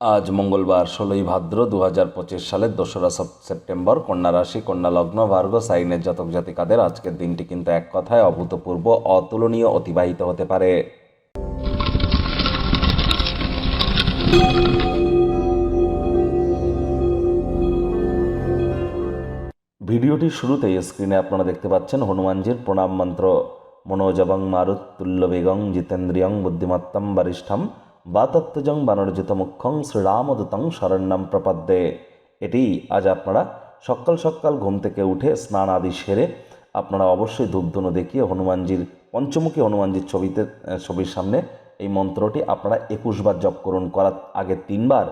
আজ মঙ্গলবার, ষোলোই ভাদ্র দু হাজার পঁচিশ সালের দোসরা সপ- সেপ্টেম্বর। কন্যা রাশি, কন্যা লগ্ন, ভার্গ, সাইনের জাতক জাতিকাদের আজকের দিনটি কিন্তু এক কথায় অভূতপূর্ব, অতুলনীয়, অতিবাহিত হতে পারে। ভিডিওটির শুরুতেই স্ক্রিনে আপনারা দেখতে পাচ্ছেন হনুমানজির প্রণাম মন্ত্র। মনোজবং মারুত তুল্য বেগং, জিতেন্দ্রিয়ং বুদ্ধিমত্তম বরিষ্ঠম। বাতত্ত্বজং বানরজিত মুখ্যং শ্রীরামদূতং শরণ্যম প্রপদ্যে। এটি আজ আপনারা সকাল সকাল ঘুম থেকে উঠে স্নান আদি সেরে আপনারা অবশ্যই ধূপধুনো দেখিয়ে হনুমানজির, পঞ্চমুখী হনুমানজির ছবিতে ছবির সামনে এই মন্ত্রটি আপনারা একুশবার জপ করুন, করার আগে তিনবার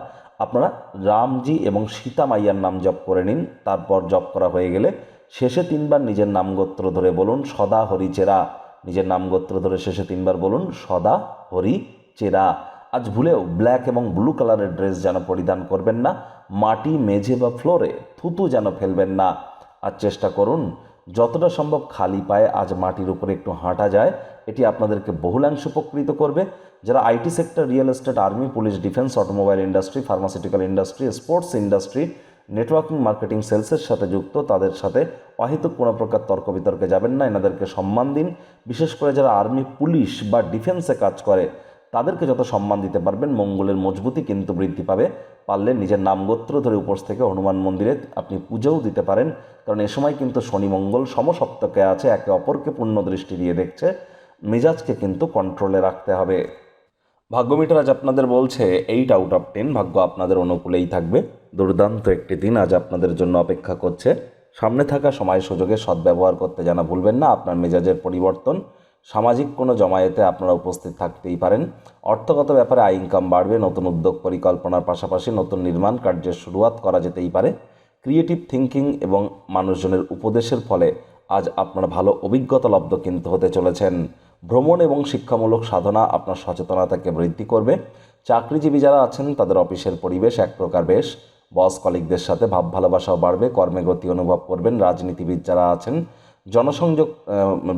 আপনারা রামজি এবং সীতা মাইয়ার নাম জপ করে নিন, তারপর জপ করা হয়ে গেলে শেষে তিনবার নিজের নাম গোত্র ধরে বলুন, সদা হরি চেরা নিজের নাম গোত্র ধরে শেষে তিনবার বলুন, সদা হরি চেরা আজ ভুলেও ব্ল্যাক এবং ব্লু কালারের ড্রেস যেন পরিধান করবেন না, মাটি, মেঝে বা ফ্লোরে থুতু যেন ফেলবেন না। আর চেষ্টা করুন, যতটা সম্ভব খালি পায়ে আজ মাটির উপরে একটু হাঁটা যায়, এটি আপনাদেরকে বহুলাংশ উপকৃত করবে। যারা IT sector, real estate, army, police, defence, automobile industry, pharmaceutical industry, sports industry, networking, marketing, সেলসের সাথে যুক্ত, তাদের সাথে অহেতুক কোনো প্রকার তর্ক বিতর্কে যাবেন না। এনাদেরকে সম্মান দিন। বিশেষ করে যারা আর্মি, পুলিশ বা ডিফেন্সে কাজ করে তাদেরকে যত সম্মান দিতে পারবেন, মঙ্গলের মজবুতি কিন্তু বৃদ্ধি পাবে। পারলে নিজের নাম গোত্র ধরে উপোস থেকে হনুমান মন্দিরে আপনি পুজোও দিতে পারেন। কারণ এ সময় কিন্তু শনি মঙ্গল সমসপ্তকে আছে, একে অপরকে পূর্ণ দৃষ্টি দিয়ে দেখছে। মেজাজকে কিন্তু কন্ট্রোলে রাখতে হবে। ভাগ্যমিটার আজ আপনাদের বলছে এইট আউট অফ টেন ভাগ্য আপনাদের অনুকূলেই থাকবে। দুর্দান্ত একটি দিন আজ আপনাদের জন্য অপেক্ষা করছে। সামনে থাকা সময় সুযোগে সদ্ব্যবহার করতে জানা ভুলবেন না, আপনার মেজাজের পরিবর্তন। সামাজিক কোনো জমায়েতে আপনারা উপস্থিত থাকতেই পারেন। অর্থগত ব্যাপারে আয় ইনকাম বাড়বে, নতুন উদ্যোগ পরিকল্পনার পাশাপাশি নতুন নির্মাণ কার্যের শুরুয়াত করা যেতেই পারে। ক্রিয়েটিভ থিঙ্কিং এবং মানুষজনের উপদেশের ফলে আজ আপনার ভালো অভিজ্ঞতা লব্ধ কিন্তু হতে চলেছেন। ভ্রমণ এবং শিক্ষামূলক সাধনা আপনার সচেতনতাকে বৃদ্ধি করবে। চাকরিজীবী যারা আছেন, তাদের অফিসের পরিবেশ এক প্রকার বেশ। বস কলিগদের সাথে ভাব ভালোবাসাও বাড়বে, কর্মে গতি অনুভব করবেন। রাজনীতিবিদ যারা আছেন জনসংযোগ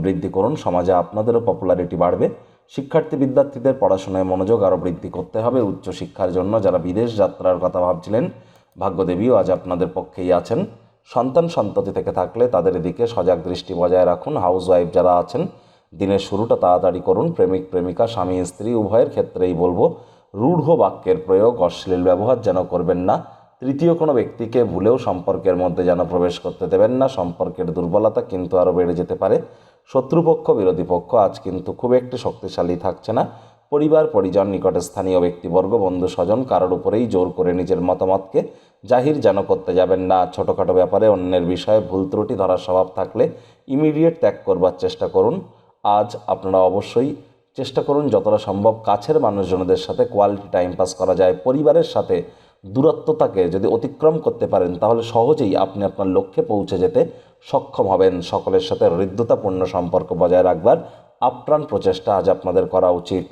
বৃদ্ধি করুন। সমাজে আপনাদেরও পপুলারিটি বাড়বে। শিক্ষার্থী, বিদ্যার্থীদের পড়াশোনায় মনোযোগ আরও বৃদ্ধি করতে হবে উচ্চশিক্ষার জন্য। যারা বিদেশ যাত্রার কথা ভাবছিলেন, ভাগ্যদেবীও আজ আপনাদের পক্ষেই আছেন। সন্তান সন্ততি থেকে থাকলে তাদের দিকে সজাগ দৃষ্টি বজায় রাখুন। হাউস ওয়াইফ যারা আছেন, দিনের শুরুটা তাড়াতাড়ি করুন। প্রেমিক, প্রেমিকা, স্বামী, স্ত্রী, উভয়ের ক্ষেত্রেই বলব, রূঢ় বাক্যের প্রয়োগ, অশ্লীল ব্যবহার যেন করবেন না। তৃতীয় কোনো ব্যক্তিকে ভুলেও সম্পর্কের মধ্যে যেন প্রবেশ করতে দেবেন না, সম্পর্কের দুর্বলতা কিন্তু আরও বেড়ে যেতে পারে। শত্রুপক্ষ, বিরোধী পক্ষ আজ কিন্তু খুব একটি শক্তিশালী থাকছে না। পরিবার, পরিজন, নিকটে স্থানীয় ব্যক্তিবর্গ, বন্ধু, স্বজন কারোর উপরেই জোর করে নিজের মতামতকে জাহির যেন করতে যাবেন না। ছোটোখাটো ব্যাপারে অন্যের বিষয়ে ভুল ত্রুটি ধরার স্বভাব থাকলে ইমিডিয়েট ত্যাগ করবার চেষ্টা করুন। আজ আপনারা অবশ্যই চেষ্টা করুন, যতটা সম্ভব কাছের মানুষজনদের সাথে কোয়ালিটি টাইম পাস করা যায়। পরিবারের সাথে দূরত্বতাকে যদি অতিক্রম করতে পারেন, তাহলে সহজেই আপনি আপনার লক্ষ্যে পৌঁছে যেতে সক্ষম হবেন। সকলের সাথে হৃদ্যতাপূর্ণ সম্পর্ক বজায় রাখবার আপ্রাণ প্রচেষ্টা আজ আপনাদের করা উচিত।